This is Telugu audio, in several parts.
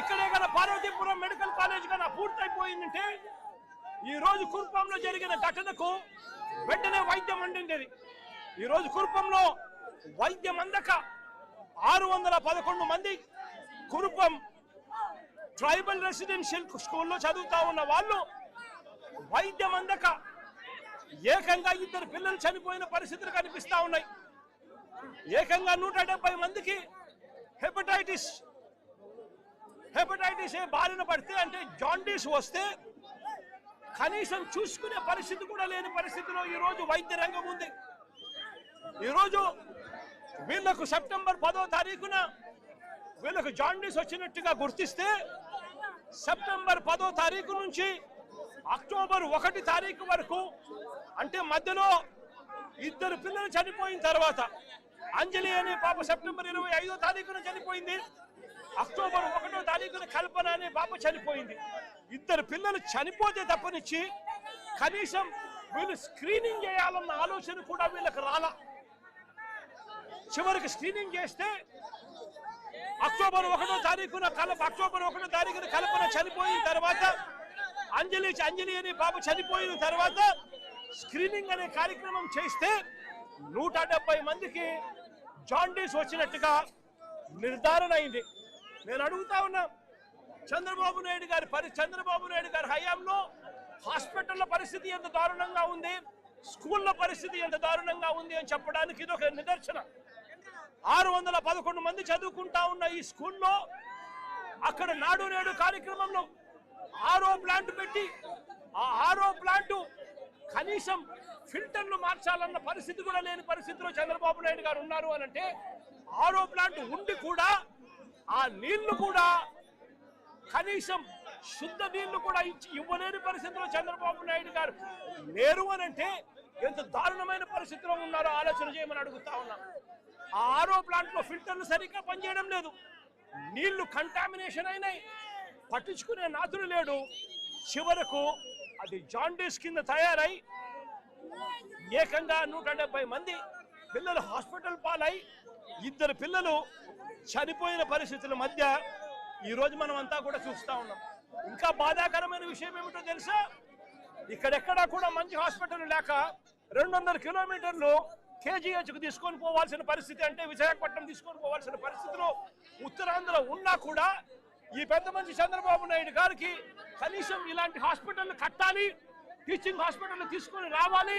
ఇక్కడే కదా పార్వతీపురం మెడికల్ కాలేజ్ కన్నా పూర్తయిపోయిందంటే ఈ రోజు కురుపంలో జరిగిన ఘటనకు వెంటనే వైద్యం అందింది ఈ రోజు కురుపంలో వైద్యం అందక ఆరు వందల పదకొండు మంది కురుపం ట్రైబల్ రెసిడెన్షియల్ స్కూల్లో చదువుతా ఉన్న వాళ్ళు వైద్యం అందక ఏకంగా ఇద్దరు పిల్లలు చనిపోయిన పరిస్థితులు కనిపిస్తా ఉన్నాయి. ఏకంగా నూట మందికి హెపటైటిస్ హెపటైటిస్ ఏ బారిన పడితే అంటే జాండీస్ వస్తే కనీసం చూసుకునే పరిస్థితి కూడా లేని పరిస్థితిలో ఈరోజు వైద్య రంగం ఉంది. ఈరోజు వీళ్ళకు సెప్టెంబర్ పదో తారీఖున వీళ్ళకు జాండీస్ వచ్చినట్టుగా గుర్తిస్తే సెప్టెంబర్ పదో తారీఖు నుంచి అక్టోబర్ ఒకటి తారీఖు వరకు అంటే మధ్యలో ఇద్దరు పిల్లలు చనిపోయిన తర్వాత అంజలి అనే పాప సెప్టెంబర్ ఇరవై ఐదో తారీఖున చనిపోయింది. అక్టోబర్ ఒకటో తారీఖున కల్పన అనే పాప చనిపోయింది. ఇద్దరు పిల్లలు చనిపోతే తప్పనిచ్చి కనీసం వీళ్ళు స్క్రీనింగ్ చేయాలన్న ఆలోచన కూడా వీళ్ళకి రాలా. చివరికి స్క్రీనింగ్ చేస్తే అక్టోబర్ ఒకటో తారీఖున కలప అక్టోబర్ ఒకటో తారీఖున కల్పన చనిపోయిన తర్వాత అంజలి అంజలి అనే బాబు చనిపోయిన తర్వాత స్క్రీనింగ్ అనే కార్యక్రమం చేస్తే నూట మందికి జాండీస్ వచ్చినట్టుగా నిర్ధారణ అయింది. నేను అడుగుతా ఉన్నా చంద్రబాబు నాయుడు గారి పరి చంద్రబాబు నాయుడు గారి హయాంలో హాస్పిటల్ల పరిస్థితి ఎంత దారుణంగా ఉంది స్కూళ్ళ పరిస్థితి ఎంత దారుణంగా ఉంది అని చెప్పడానికి ఇది ఒక నిదర్శనం. ఆరు వందల పదకొండు మంది చదువుకుంటా ఉన్న ఈ స్కూల్లో అక్కడ నాడు నేడు కార్యక్రమంలో ఆరో ప్లాంట్ పెట్టి ఆ ఆరో ప్లాంట్ కనీసం ఫిల్టర్లు మార్చాలన్న పరిస్థితి కూడా లేని పరిస్థితిలో చంద్రబాబు నాయుడు గారు ఉన్నారు అని అంటే ఆరో ప్లాంట్ ఉండి కూడా ఆ నీళ్ళు కూడా కనీసం శుద్ధ నీళ్ళు కూడా ఇచ్చి ఇవ్వలేని పరిస్థితిలో చంద్రబాబు నాయుడు గారు లేరు అని అంటే ఎంత దారుణమైన పరిస్థితిలో ఉన్నారో ఆలోచన చేయమని అడుగుతా ఉన్నా. ఆ ఆరో ప్లాంట్లో ఫిల్టర్లు సరిగ్గా పనిచేయడం లేదు. నీళ్ళు కంటామినేషన్ అయినాయి. పట్టించుకునే నాతుడు లేడు. చివరకు అది జాండీస్ కింద తయారై ఏకంగా నూట డెబ్బై మంది పిల్లలు హాస్పిటల్ పాలై ఇద్దరు పిల్లలు చనిపోయిన పరిస్థితుల మధ్య ఈరోజు మనం అంతా కూడా చూస్తూ ఉన్నాం. ఇంకా బాధాకరమైన విషయం ఏమిటో తెలుసా? ఇక్కడెక్కడా కూడా మంచి హాస్పిటల్ లేక రెండు వందల కిలోమీటర్లు కేజీహెచ్కు తీసుకొని పోవాల్సిన పరిస్థితి అంటే విశాఖపట్నం తీసుకొని పోవాల్సిన పరిస్థితిలో ఉత్తరాంధ్ర ఉన్నా కూడా ఈ పెద్ద మంచి చంద్రబాబు నాయుడు గారికి కనీసం ఇలాంటి హాస్పిటల్ కట్టాలి టీచింగ్ హాస్పిటల్ తీసుకొని రావాలి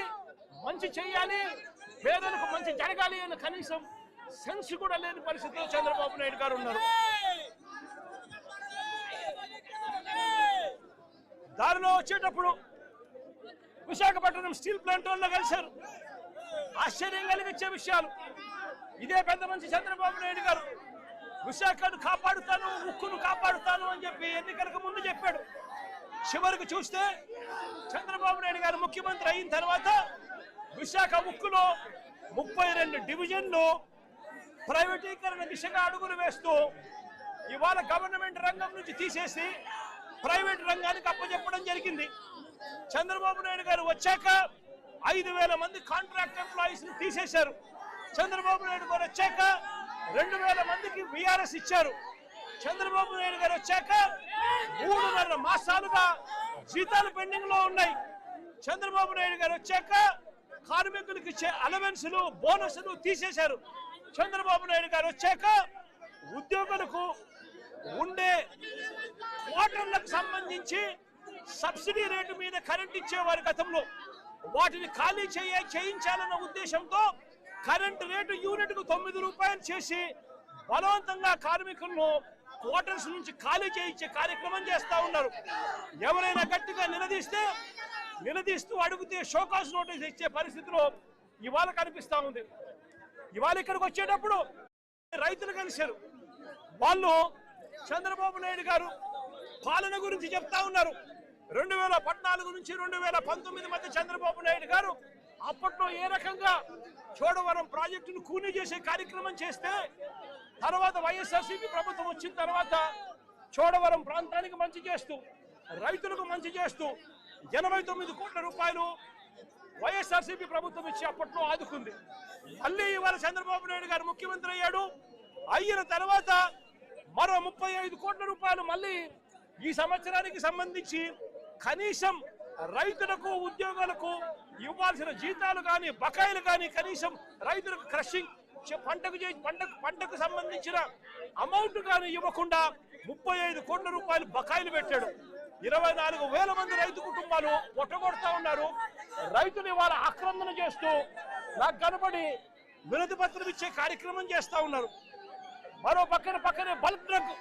మంచి చేయాలి పేదలకు మంచి జరగాలి అని కనీసం సెన్స్ కూడా లేని పరిస్థితిలో చంద్రబాబు నాయుడు గారు ఉన్నారు. దారిలో వచ్చేటప్పుడు విశాఖపట్నం స్టీల్ ప్లాంట్ వల్ల కలిశారు. ఆశ్చర్యం కలిగించే విషయాలు. ఇదే పెద్ద మంచి చంద్రబాబు నాయుడు గారు. విశాఖను కాపాడుతాను ఉక్కును కాపాడుతాను అని చెప్పి ఎన్నికలకు ముందు చెప్పాడు. చివరికి చూస్తే చంద్రబాబు నాయుడు గారు ముఖ్యమంత్రి అయిన తర్వాత విశాఖ ముక్కులో ముప్పై రెండు డివిజన్లు ప్రైవేటీకరణ దిశగా అడుగులు వేస్తూ ఇవాళ గవర్నమెంట్ రంగం నుంచి తీసేసి ప్రైవేట్ రంగానికి అప్పచెప్పడం జరిగింది. చంద్రబాబు నాయుడు గారు వచ్చాక ఐదు వేల మంది కాంట్రాక్ట్ ఎంప్లాయీస్ని తీసేశారు. చంద్రబాబు నాయుడు గారు వచ్చాక రెండు వేల మందికి విఆర్ఎస్ ఇచ్చారు. చంద్రబాబు నాయుడు గారు వచ్చాక మూడున్నర మాసాలుగా జీతాలు పెండింగ్లో ఉన్నాయి. చంద్రబాబు నాయుడు గారు వచ్చాక కార్మికులకు ఇచ్చే అలవెన్సులు బోనస్లు తీసేశారు. చంద్రబాబు నాయుడు గారు వచ్చాక ఉద్యోగులకు ఉండే క్వార్టర్లకు సంబంధించి సబ్సిడీ రేటు మీద కరెంట్ ఇచ్చేవారు గతంలో. వాటిని ఖాళీ చేయ చేయించాలన్న ఉద్దేశంతో కరెంట్ రేటు యూనిట్కు తొమ్మిది రూపాయలు చేసి బలవంతంగా కార్మికులను క్వార్టర్స్ నుంచి ఖాళీ చేయించే కార్యక్రమం చేస్తా ఉన్నారు. ఎవరైనా గట్టిగా నిలదీస్తే నిలదీస్తూ అడిగితే షోకాస్ నోటీస్ ఇచ్చే పరిస్థితిలో ఇవాళ కనిపిస్తా ఉంది. ఇవాళ ఇక్కడికి వచ్చేటప్పుడు రైతులు కలిశారు. వాళ్ళు చంద్రబాబు నాయుడు గారు పాలన గురించి చెప్తా ఉన్నారు. రెండు వేల పద్నాలుగు నుంచి రెండు వేల పంతొమ్మిది మధ్య చంద్రబాబు నాయుడు గారు అప్పట్లో ఏ రకంగా చోడవరం ప్రాజెక్టును కూనీ చేసే కార్యక్రమం చేస్తే తర్వాత వైఎస్ఆర్సీపీ ప్రభుత్వం వచ్చిన తర్వాత చోడవరం ప్రాంతానికి మంచి చేస్తూ రైతులకు మంచి చేస్తూ ఎనభై తొమ్మిది కోట్ల రూపాయలు వైఎస్ఆర్సీపీ ప్రభుత్వం ఇచ్చి అప్పట్లో ఆదుకుంది. మళ్ళీ ఇవాళ చంద్రబాబు నాయుడు గారు ముఖ్యమంత్రి అయ్యాడు. అయిన తర్వాత మరో ముప్పై ఐదు కోట్ల రూపాయలు మళ్ళీ ఈ సంవత్సరానికి సంబంధించి కనీసం రైతులకు ఉద్యోగాలకు ఇవ్వాల్సిన జీతాలు కానీ బకాయిలు కానీ కనీసం రైతులకు క్రషింగ్ పంటకు చే- పంటకు పంటకు సంబంధించిన అమౌంట్ కానీ ఇవ్వకుండా ముప్పై ఐదు కోట్ల రూపాయలు బకాయిలు పెట్టాడు. ఇరవై నాలుగు వేల మంది రైతు కుటుంబాలు పొట్టగొడతా ఉన్నారు. రైతులు ఇవాళ ఆక్రందన చేస్తూ నాకు కనబడి వినతి పత్రం ఇచ్చే కార్యక్రమం చేస్తా ఉన్నారు. మరో పక్కన పక్కనే బల్క్ డ్రగ్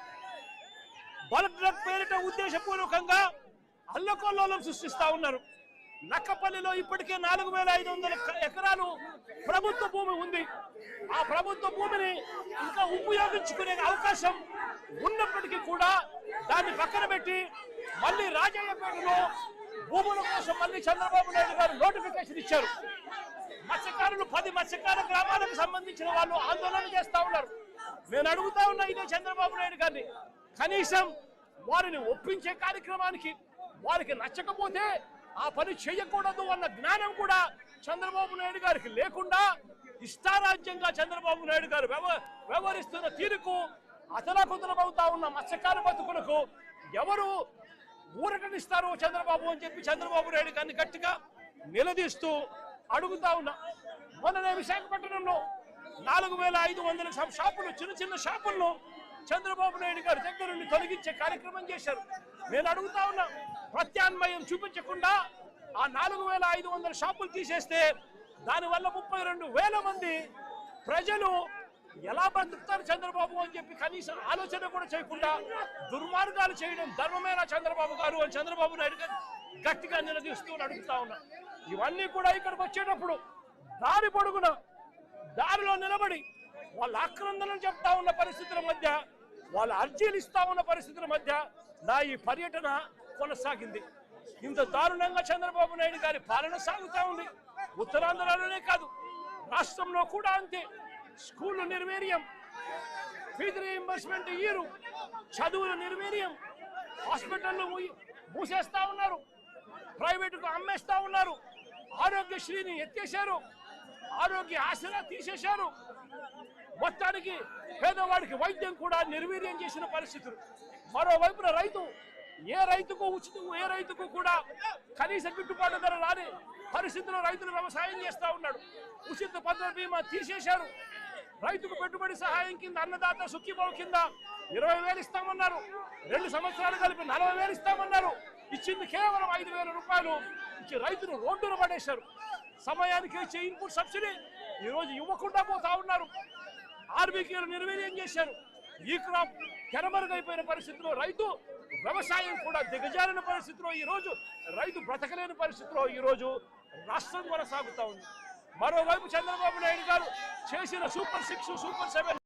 బల్క్ డ్రగ్ పేరిట ఉద్దేశపూర్వకంగా అల్లకొల్లోలం సృష్టిస్తా ఉన్నారు. నక్కపల్లిలో ఇప్పటికే నాలుగు వేల ఐదు వందల ఎకరాలు ప్రభుత్వ భూమి ఉంది. ఆ ప్రభుత్వ భూమిని ఇంకా ఉపయోగించుకునే అవకాశం ఉన్నప్పటికీ కూడా దాన్ని పక్కన పెట్టి మళ్ళీ రాజయ్యపేటలో భూముల కోసం మళ్ళీ చంద్రబాబు నాయుడు గారు నోటిఫికేషన్ ఇచ్చారు. మత్స్యకారులు పది మత్స్యకార గ్రామాలకు సంబంధించిన వాళ్ళు ఆందోళన చేస్తా ఉన్నారు. నేను అడుగుతా ఉన్నా ఇదే చంద్రబాబు నాయుడు గారిని. కనీసం వారిని ఒప్పించే కార్యక్రమానికి వారికి నచ్చకపోతే ఆ పని చేయకూడదు అన్న జ్ఞానం కూడా చంద్రబాబు నాయుడు గారికి లేకుండా ఇష్టారాజ్యంగా చంద్రబాబు నాయుడు గారు వ్యవ- వ్యవహరిస్తున్న తీరుకు అతలాకుతలమవుతా ఉన్న మత్స్యకార బతుకులకు ఎవరు ఊరటనిస్తారు చంద్రబాబు అని చెప్పి చంద్రబాబు నాయుడు గారిని గట్టిగా నిలదీస్తూ అడుగుతా ఉన్నా. మొన్ననే విశాఖపట్నంలో నాలుగు వేల ఐదు వందల షాపులు చిన్న చిన్న షాపులను చంద్రబాబు నాయుడు గారి దగ్గర నుండి తొలగించే కార్యక్రమం చేశారు. నేను అడుగుతా ఉన్నా ప్రత్యాన్మయం చూపించకుండా ఆ నాలుగు వేల ఐదు వందల షాపులు తీసేస్తే దానివల్ల ముప్పై రెండు వేల మంది ప్రజలు ఎలా బ్రతుకుతారు చంద్రబాబు అని చెప్పి కనీసం ఆలోచన కూడా చేయకుండా దుర్మార్గాలు చేయడం ధర్మమేనా చంద్రబాబు గారు అని చంద్రబాబు నాయుడు గారు గట్టిగా నిలదీస్తూ అడుగుతా ఉన్నా ఇవన్నీ కూడా ఇక్కడికి వచ్చేటప్పుడు దారి పొడుగున దారిలో నిలబడి వాళ్ళ ఆక్రందనలు చెప్తా ఉన్న పరిస్థితుల మధ్య వాళ్ళ అర్జీలు ఇస్తా ఉన్న పరిస్థితుల మధ్య నా ఈ పర్యటన కొనసాగింది. ఇంత దారుణంగా చంద్రబాబు నాయుడు గారి పాలన సాగుతా ఉంది. ఉత్తరాంధ్రలోనే కాదు రాష్ట్రంలో కూడా అంతే. స్కూళ్ళు నిర్వీర్యం ఫీజు రీఎంబర్స్మెంట్ ఇయ్యరు చదువుల నిర్వీర్యం. హాస్పిటల్లో మూసేస్తా ఉన్నారు ప్రైవేటుకు అమ్మేస్తా ఉన్నారు. ఆరోగ్యశ్రీని ఎత్తేశారు ఆరోగ్య ఆసరా తీసేశారు. మొత్తానికి పేదవాడికి వైద్యం కూడా నిర్వీర్యం చేసిన పరిస్థితులు. మరోవైపున రైతు ఏ రైతుకు ఉచితం ఏ రైతుకు కూడా కనీస గిట్టుబాటు ధర రాని పరిస్థితుల్లో రైతులు వ్యవసాయం చేస్తా ఉన్నాడు. ఉచిత పద్ధతి బీమా తీసేశారు. రైతుకు పెట్టుబడి సహాయం కింద అన్నదాత సుఖీభావ కింద ఇరవై వేలు ఇస్తామన్నారు. రెండు సంవత్సరాలు కలిపి నలభై వేలు ఇస్తామన్నారు. ఇచ్చింది కేవలం ఐదు వేల రూపాయలు. ఇచ్చి రైతును రోడ్డున పడేశారు. సమయానికి ఇచ్చే ఇన్పుట్ సబ్సిడీ ఈ రోజు ఇవ్వకుండా పోతా ఉన్నారు. ఆర్బీకేలు నిర్వీర్యం చేశారు. ఈ క్రాప్ కెనమరుగైపోయిన పరిస్థితిలో రైతు వ్యవసాయం కూడా దిగజారిన పరిస్థితిలో ఈ రోజు రైతు బ్రతకలేని పరిస్థితిలో ఈ రోజు రాష్ట్రం కొనసాగుతా ఉంది. మరోవైపు చంద్రబాబు నాయుడు గారు చేసిన సూపర్ సిక్స్ సూపర్ సెవెన్